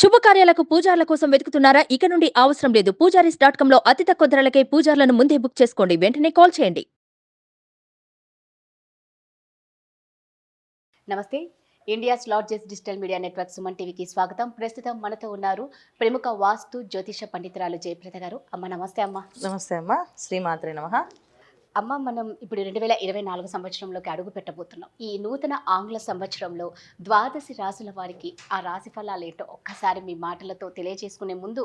శుభకార్యాలకు పూజార్ల కోసం వెతుకుతున్నారా? ఇక నుండి అవసరం లేదు. పూజారీస్ డాట్ కామ్లో అతి తక్కువ ధరలకే పూజార్లను ముందే బుక్ చేసుకోండి. వెంటనే కాల్ చేయండి. నమస్తే. India's largest digital media network Suman టీవీకి స్వాగతం. ప్రస్తుతం మనతో ఉన్నారు ప్రముఖ వాస్తు జ్యోతిష పండితురాలు జయప్రద గారు. అమ్మ నమస్తే అమ్మ. నమస్తే అమ్మ. శ్రీమాత్రే నమ. అమ్మ మనం ఇప్పుడు రెండు వేల ఇరవై నాలుగు సంవత్సరంలోకి అడుగు పెట్టబోతున్నాం. ఈ నూతన ఆంగ్ల సంవత్సరంలో ద్వాదశి రాశుల వారికి ఆ రాశి ఫలాలు ఏంటో ఒక్కసారి మీ మాటలతో తెలియజేసుకునే ముందు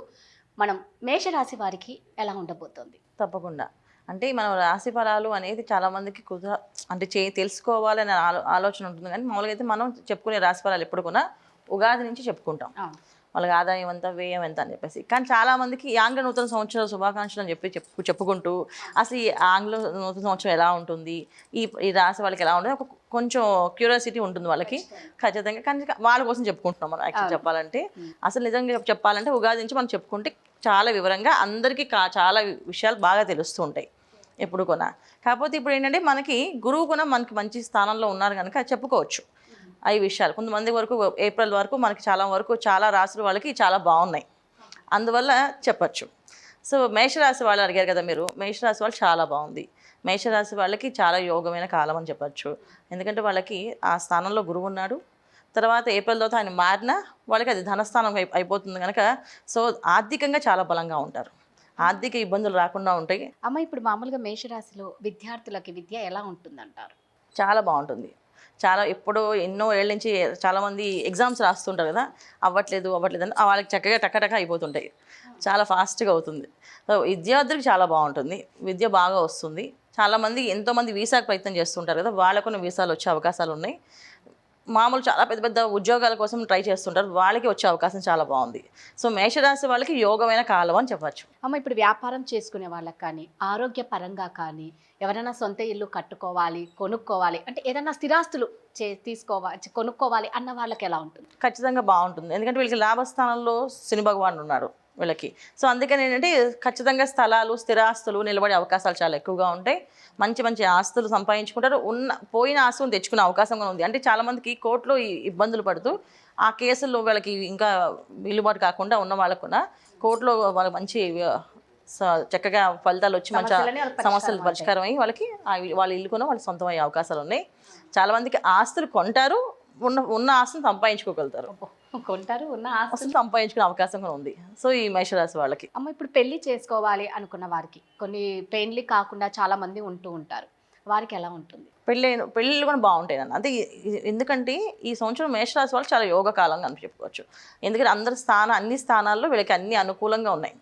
మనం మేషరాశి వారికి ఎలా ఉండబోతోంది? తప్పకుండా. అంటే మనం రాశి ఫలాలు అనేది చాలా మందికి కుదర అంటే చే తెలుసుకోవాలనే ఆలో ఆలోచన ఉంటుంది. కానీ మామూలుగా అయితే మనం చెప్పుకునే రాశి ఫలాలు ఎప్పుడు కూడా ఉగాది నుంచి చెప్పుకుంటాం. వాళ్ళకి ఆదాయం ఎంత వ్యయం ఎంత అని చెప్పేసి. కానీ చాలా మందికి ఈ ఆంగ్ల నూతన సంవత్సర శుభాకాంక్షలు అని చెప్పి చెప్పు చెప్పుకుంటూ అసలు ఈ ఆంగ్ల నూతన సంవత్సరం ఎలా ఉంటుంది ఈ ఈ రాశి వాళ్ళకి ఎలా ఉంటుంది ఒక కొంచెం క్యూరియాసిటీ ఉంటుంది వాళ్ళకి. ఖచ్చితంగా కానీ వాళ్ళ కోసం చెప్పుకుంటున్నాం మనం యాక్చువల్ చెప్పాలంటే. అసలు నిజంగా చెప్- చెప్పాలంటే ఉగాది నుంచి మనం చెప్పుకుంటే చాలా వివరంగా అందరికీ కా చాలా విషయాలు బాగా తెలుస్తూ ఉంటాయి ఎప్పుడు కొన కాకపోతే ఇప్పుడు ఏంటంటే మనకి గురువు కూడా మనకి మంచి స్థానంలో ఉన్నారు కనుక చెప్పుకోవచ్చు. ఈ విషయాలు. కొంతమంది వరకు ఏప్రిల్ వరకు మనకి చాలా వరకు చాలా రాసుల వాళ్ళకి చాలా బాగున్నాయి. అందువల్ల చెప్పచ్చు. సో మేషరాశి వాళ్ళు అడిగారు కదా మీరు మేషరాశి వాళ్ళు చాలా బాగుంది. మేషరాశి వాళ్ళకి చాలా యోగమైన కాలం అని చెప్పచ్చు. ఎందుకంటే వాళ్ళకి ఆ స్థానంలో గురువు ఉన్నాడు. తర్వాత ఏప్రిల్ తర్వాత ఆయన మారినా వాళ్ళకి అది ధనస్థానం అయి- అయిపోతుంది కనుక సో ఆర్థికంగా చాలా బలంగా ఉంటారు. ఆర్థిక ఇబ్బందులు రాకుండా ఉంటాయి. అమ్మ ఇప్పుడు మామూలుగా మేషరాశిలో విద్యార్థులకి విద్య ఎలా ఉంటుందంటారు? చాలా బాగుంటుంది. చాలా ఎప్పుడో ఎన్నో ఏళ్ళ నుంచి చాలామంది ఎగ్జామ్స్ రాస్తుంటారు కదా అవ్వట్లేదు అవ్వట్లేదు అని వాళ్ళకి చక్కగా టక్కటక్క అయిపోతుంటాయి. చాలా ఫాస్ట్గా అవుతుంది. సో విద్యార్థులకు చాలా బాగుంటుంది. విద్య బాగా వస్తుంది. చాలామంది ఎంతోమంది వీసాకు ప్రయత్నం చేస్తుంటారు కదా వాళ్ళకు వీసాలు వచ్చే అవకాశాలు ఉన్నాయి. మామూలు చాలా పెద్ద పెద్ద ఉద్యోగాల కోసం ట్రై చేస్తుంటారు. వాళ్ళకి వచ్చే అవకాశం చాలా బాగుంది. సో మేషరాశి వాళ్ళకి యోగమైన కాలం అని చెప్పచ్చు. అమ్మ ఇప్పుడు వ్యాపారం చేసుకునే వాళ్ళకి కానీ ఆరోగ్య పరంగా కానీ ఎవరైనా సొంత ఇల్లు కట్టుకోవాలి కొనుక్కోవాలి అంటే ఏదైనా స్థిరాస్తులు చే తీసుకోవాలి కొనుక్కోవాలి అన్న వాళ్ళకి ఎలా ఉంటుంది? ఖచ్చితంగా బాగుంటుంది. ఎందుకంటే వీళ్ళకి లాభస్థానంలో శని భగవానుడు ఉన్నారు వీళ్ళకి. సో అందుకని ఏంటంటే ఖచ్చితంగా స్థలాలు స్థిరాస్తులు నిలబడే అవకాశాలు చాలా ఎక్కువగా ఉంటాయి. మంచి మంచి ఆస్తులు సంపాదించుకుంటారు. ఉన్న పోయిన ఆస్తులను తెచ్చుకునే అవకాశం కూడా ఉంది. అంటే చాలామందికి కోర్టులో ఇబ్బందులు పడుతూ ఆ కేసుల్లో వాళ్ళకి ఇంకా విలుబాటు కాకుండా ఉన్న వాళ్ళకు కూడా కోర్టులో వాళ్ళకి మంచి చక్కగా ఫలితాలు వచ్చి మంచి సమస్యలు పరిష్కారం అయ్యి వాళ్ళకి వాళ్ళ ఇల్లు కొన వాళ్ళకి సొంతం అయ్యే అవకాశాలు ఉన్నాయి చాలా మందికి ఆస్తులు కొంటారు ఉన్న ఉన్న ఆస్తులు సంపాదించుకోగలుగుతారు. కొంటారు ఉన్న ఆస్తి అసలు సంపాదించుకునే అవకాశం కూడా ఉంది. సో ఈ మేషరాశి వాళ్ళకి. అమ్మ ఇప్పుడు పెళ్ళి చేసుకోవాలి అనుకున్న వారికి కొన్ని పెళ్ళి కాకుండా చాలా మంది ఉంటూ ఉంటారు. వారికి ఎలా ఉంటుంది? పెళ్ళి పెళ్ళిళ్ళు కూడా బాగుంటాయి అన్న అంటే ఎందుకంటే ఈ సంవత్సరం మేషరాశి వాళ్ళు చాలా యోగ కాలంగా అని చెప్పుకోవచ్చు. ఎందుకంటే అందరి స్థాన అన్ని స్థానాల్లో వీళ్ళకి అన్ని అనుకూలంగా ఉన్నాయి.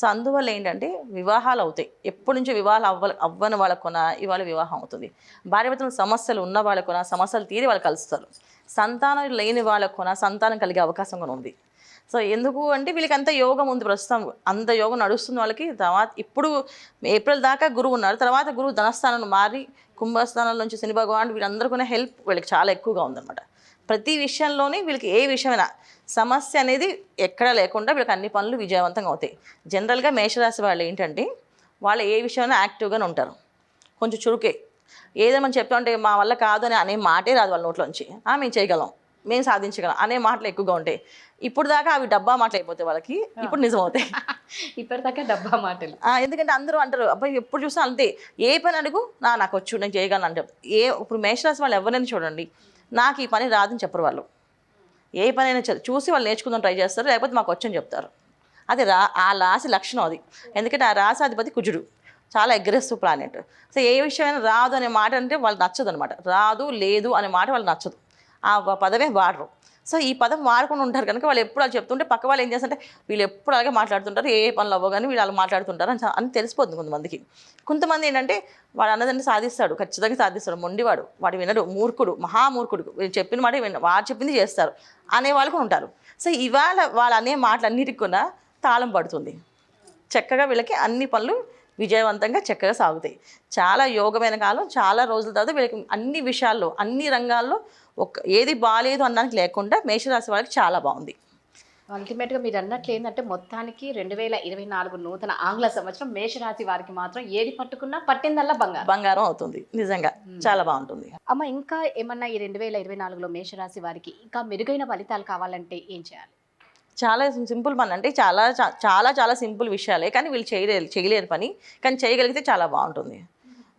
సో అందువల్ల ఏంటంటే వివాహాలు అవుతాయి. ఎప్పటి నుంచో వివాహాలు అవ్వ అవ్వని వాళ్ళకు కొన ఇవాళ వివాహం అవుతుంది. భార్యభర్తల సమస్యలు ఉన్న వాళ్ళకు కొన సమస్యలు తీరి వాళ్ళు కలుస్తారు. సంతానం లేని వాళ్ళకు కొన సంతానం కలిగే అవకాశం కూడా ఉంది. సో ఎందుకు అంటే వీళ్ళకి అంత యోగం ఉంది ప్రస్తుతం. అంత యోగం నడుస్తున్న వాళ్ళకి. తర్వాత ఇప్పుడు ఏప్రిల్ దాకా గురువు ఉన్నారు. తర్వాత గురువు ధనస్థానం మారి కుంభస్థానం నుంచి శని భగవాన్ వీళ్ళందరూ కూడా హెల్ప్ వీళ్ళకి చాలా ఎక్కువగా ఉందన్నమాట. ప్రతి విషయంలోనే వీళ్ళకి ఏ విషయమైనా సమస్య అనేది ఎక్కడా లేకుండా వీళ్ళకి అన్ని పనులు విజయవంతంగా అవుతాయి. జనరల్గా మేషరాశి వాళ్ళు ఏంటంటే వాళ్ళు ఏ విషయమైనా యాక్టివ్గానే ఉంటారు. కొంచెం చురుకే. ఏదైనా మనం చెప్తామంటే మా వల్ల కాదు అని అనే మాటే రాదు వాళ్ళ నోట్లోంచి. "ఆ, మేము చేయగలం. మేము సాధించగలం అనే మాటలు ఎక్కువగా ఉంటాయి. ఇప్పుడు దాకా అవి డబ్బా మాటలు అయిపోతాయి వాళ్ళకి. ఇప్పుడు నిజం అవుతాయి ఇప్పటిదాకా డబ్బా మాటలు. ఎందుకంటే అందరూ అంటారు అబ్బాయి ఎప్పుడు చూసినా అంతే. ఏ పని అడుగు నా నాకు వచ్చు నేను చేయగలను అంటారు. ఏ ఇప్పుడు మేషరాశి వాళ్ళు ఎవరైనా చూడండి. నాకు ఈ పని రాదని చెప్పరు వాళ్ళు. ఏ పని అయినా చూసి వాళ్ళు నేర్చుకుందాం ట్రై చేస్తారు లేకపోతే మాకు వచ్చని చెప్తారు. అది రా ఆ రాశి లక్షణం అది. ఎందుకంటే ఆ రాశి అధిపతి కుజుడు చాలా అగ్రెసివ్ ప్లానెట్ సో ఏ విషయమైనా రాదు అనే మాట అంటే వాళ్ళకి నచ్చదు అనమాట రాదు లేదు అనే మాట వాళ్ళకి నచ్చదు. ఆ పదవే వాడరు. సో ఈ పదం వాడుకొని ఉంటారు కనుక వాళ్ళు ఎప్పుడు అలా చెప్తుంటే పక్క వాళ్ళు ఏం చేస్తుంటే వీళ్ళు ఎప్పుడు అలాగే మాట్లాడుతుంటారు ఏ పనులు అవ్వగానే వీళ్ళు అలా మాట్లాడుతుంటారు అని అని తెలిసిపోతుంది కొంతమందికి. కొంతమంది ఏంటంటే వాడు అన్నదంటే సాధిస్తాడు ఖచ్చితంగా సాధిస్తాడు మొండివాడు వాడు వినడు మూర్ఖుడు మహామూర్ఖుడు వీళ్ళు చెప్పిన మాట విన వాడు చెప్పింది చేస్తారు అనే వాళ్ళు కూడా ఉంటారు. సో ఇవాళ వాళ్ళు అనే మాటలన్నిటికి కూడా తాళం పడుతుంది. చక్కగా వీళ్ళకి అన్ని పనులు విజయవంతంగా చక్కగా సాగుతాయి. చాలా యోగమైన కాలం చాలా రోజుల తర్వాత వీళ్ళకి అన్ని విషయాల్లో అన్ని రంగాల్లో ఒక ఏది బాగాలేదు అనడానికి లేకుండా మేషరాశి వాళ్ళకి చాలా బాగుంది. అల్టిమేట్గా మీరు అన్నట్లు ఏంటంటే మొత్తానికి రెండు వేల ఇరవై నాలుగు నూతన ఆంగ్ల సంవత్సరం మేషరాశి వారికి మాత్రం ఏది పట్టుకున్నా పట్టిందల్లా బంగారం. బంగారం అవుతుంది. నిజంగా చాలా బాగుంటుంది. అమ్మ ఇంకా ఏమన్నా ఈ రెండు వేల ఇరవై నాలుగులో మేషరాశి వారికి ఇంకా మెరుగైన ఫలితాలు కావాలంటే ఏం చేయాలి? చాలా సింపుల్ పని అంటే చాలా చాలా చాలా సింపుల్ విషయాలే కానీ వీళ్ళు చేయలేరు చేయలేరు పని కానీ చేయగలిగితే చాలా బాగుంటుంది.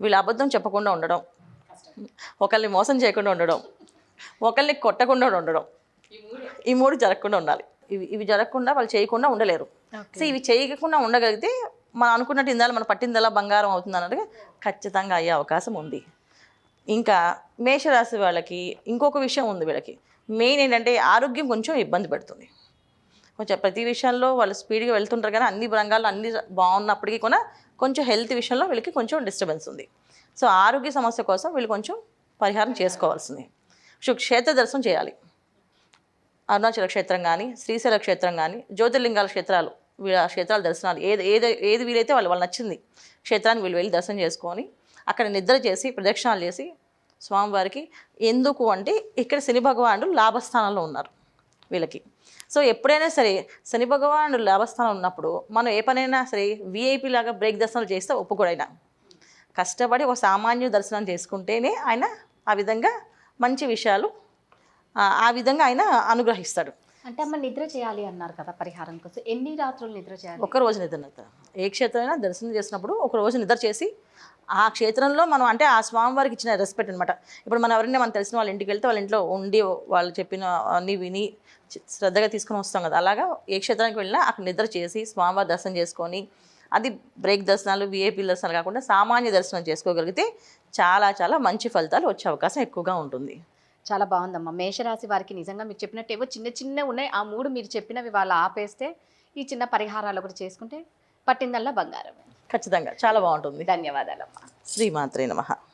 వీళ్ళు అబద్ధం చెప్పకుండా ఉండడం ఒకరిని మోసం చేయకుండా ఉండడం ఒకరిని కొట్టకుండా ఉండడం. ఈ మూడు. జరగకుండా ఉండాలి. ఇవి ఇవి జరగకుండా వాళ్ళు చేయకుండా ఉండలేరు. సో ఇవి చేయకుండా ఉండగలిగితే మనం అనుకున్నట్టు ఇందాల మనం పట్టిందల్లా బంగారం అవుతుంది అన్నట్టుగా ఖచ్చితంగా అయ్యే అవకాశం ఉంది. ఇంకా మేషరాశి వాళ్ళకి ఇంకొక విషయం ఉంది వీళ్ళకి. మెయిన్ ఏంటంటే ఆరోగ్యం కొంచెం ఇబ్బంది పెడుతుంది. కొంచెం ప్రతి విషయంలో వాళ్ళు స్పీడ్గా వెళ్తుంటారు కానీ అన్ని రంగాల్లో అన్ని బాగున్నప్పటికీ కూడా కొంచెం హెల్త్ విషయంలో వీళ్ళకి కొంచెం డిస్టర్బెన్స్ ఉంది. సో ఆరోగ్య సమస్య కోసం వీళ్ళు కొంచెం పరిహారం చేసుకోవాల్సింది. క్షేత్ర దర్శనం చేయాలి. అరుణాచల క్షేత్రం కానీ శ్రీశైల క్షేత్రం కానీ జ్యోతిర్లింగాల క్షేత్రాలు వీళ్ళ క్షేత్రాల దర్శనాలు ఏది ఏది ఏది వీలైతే వాళ్ళు వాళ్ళు నచ్చింది క్షేత్రానికి వీళ్ళు వెళ్ళి దర్శనం చేసుకొని అక్కడ నిద్ర చేసి ప్రదక్షిణాలు చేసి స్వామివారికి ఎందుకు అంటే ఇక్కడ శని భగవానుడు లాభస్థానంలో ఉన్నారు వీళ్ళకి. సో ఎప్పుడైనా సరే శని భగవానుడు లాభస్థానం ఉన్నప్పుడు మనం ఏ పనైనా సరే వీఐపీ లాగా బ్రేక్ దర్శనం చేస్తే ఒప్పుకోడైనా. కష్టపడి ఒక సామాన్య దర్శనం చేసుకుంటేనే ఆయన ఆ విధంగా మంచి విషయాలు ఆ, విధంగా ఆయన అనుగ్రహిస్తాడు. అంటే అమ్మ నిద్ర చేయాలి అన్నారు కదా పరిహారం కోసం. ఎన్ని రాత్రులు నిద్ర చేయాలి? ఒక రోజు నిద్ర నిద్ర. ఏ క్షేత్రమైనా దర్శనం చేసినప్పుడు ఒక రోజు నిద్ర చేసి ఆ క్షేత్రంలో మనం అంటే ఆ స్వామివారికి ఇచ్చిన రెస్పెక్ట్ అనమాట ఇప్పుడు మనం ఎవరైనా మనం తెలిసిన వాళ్ళ ఇంటికి వెళ్తే వాళ్ళ ఇంట్లో ఉండి వాళ్ళు చెప్పిన అన్ని విని శ్రద్ధగా తీసుకొని వస్తాం కదా. అలాగా ఏ క్షేత్రానికి వెళ్ళినా అక్కడ నిద్ర చేసి స్వామివారి దర్శనం చేసుకొని అది బ్రేక్ దర్శనాలు విఐపీ దర్శనాలు కాకుండా సామాన్య దర్శనం చేసుకోగలిగితే చాలా చాలా మంచి ఫలితాలు వచ్చే అవకాశం ఎక్కువగా ఉంటుంది. చాలా బాగుందమ్మా. మేషరాశి వారికి నిజంగా మీరు చెప్పినట్టు ఏవో చిన్న చిన్న ఉన్నాయి. ఆ మూడు మీరు చెప్పినవి వాళ్ళు ఆపేస్తే ఈ చిన్న పరిహారాలు కూడా చేసుకుంటే పట్టిందల్లా బంగారమే. ఖచ్చితంగా. చాలా బాగుంటుంది. ధన్యవాదాలమ్మా. శ్రీమాత్రే నమః.